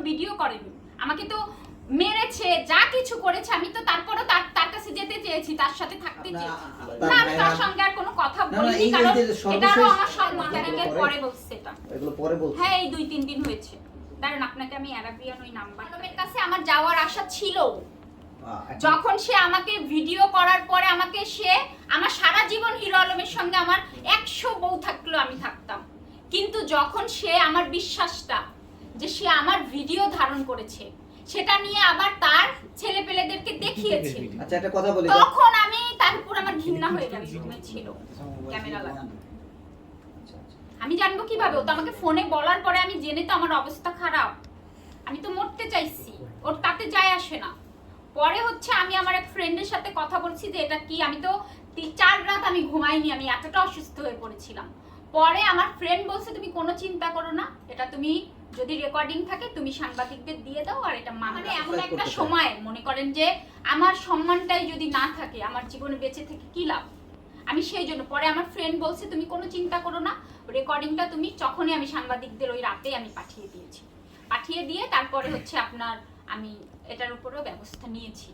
Video করেনি। আমাকে তো মেরেছে যা কিছু করেছে আমি তো তারপরও তার তার কাছে যেতে চেয়েছি তার সাথে থাকতে চেয়েছি। না আমি তার সঙ্গে আর কোনো কথা বলিনি কারণ সর্বশেষ- এটারও আমার মাতারিকের পরে বলছে এটা। এগুলো পরে বলছি। হ্যাঁ এই দুই তিন দিন হয়েছে। দাঁড়ান আপনাকে আমি অ্যারাবিয়ান ওই নাম্বার। আলমের কাছে আমার যাওয়ার আশা ছিল। যখন সে আমাকে ভিডিও করার পরে আমাকে সে আমার সারা জীবন হিরো আলমের সঙ্গে আমার একশো বউ থাকলেও আমি থাকতাম। কিন্তু যখন সে আমার বিশ্বাসটা যে সে আমার ভিডিও ধারণ করেছে। সেটা নিয়ে আবার তার ছেলে পেলেদেরকে দেখিয়েছে। আচ্ছা একটা কথা বলি। তখন আমি তার উপর আমার ঘৃণা হয়ে ছিল ক্যামেরা লাগা আচ্ছা। আমি জানব কীভাবে? ও তো আমাকে ফোনে বলার পরে আমি জেনে তো আমার অবস্থা খারাপ। আমি তো মরতে চাইছি। ওর তাতে যায় আসে না। পরে হচ্ছে আমি আমার এক ফ্রেন্ডের সাথে কথা বলছি যে এটা কি? আমি তো তি- চার রাত আমি ঘুমাইনি আমি এতটা অসুস্থ হয়ে পড়েছিলাম। পরে আমার ফ্রেন্ড বলছে তুমি কোনো চিন্তা করো না। এটা তুমি যদি রেকর্ডিং থাকে তুমি সাংবাদিকদের দিয়ে দাও আর এটা মানে এমন একটা সময় মনে করেন যে আমার সম্মানটাই যদি না থাকে আমার জীবনে বেঁচে থেকে কি লাভ? আমি সেই জন্য পরে আমার ফ্রেন্ড বলছে তুমি কোনো চিন্তা করো না রেকর্ডিংটা তুমি যখনই আমি সাংবাদিকদের ওই রাতে আমি পাঠিয়ে দিয়েছি। পাঠিয়ে দিয়ে তারপরে হচ্ছে আপনার আমি এটার উপরেও ব্যবস্থা নিয়েছি।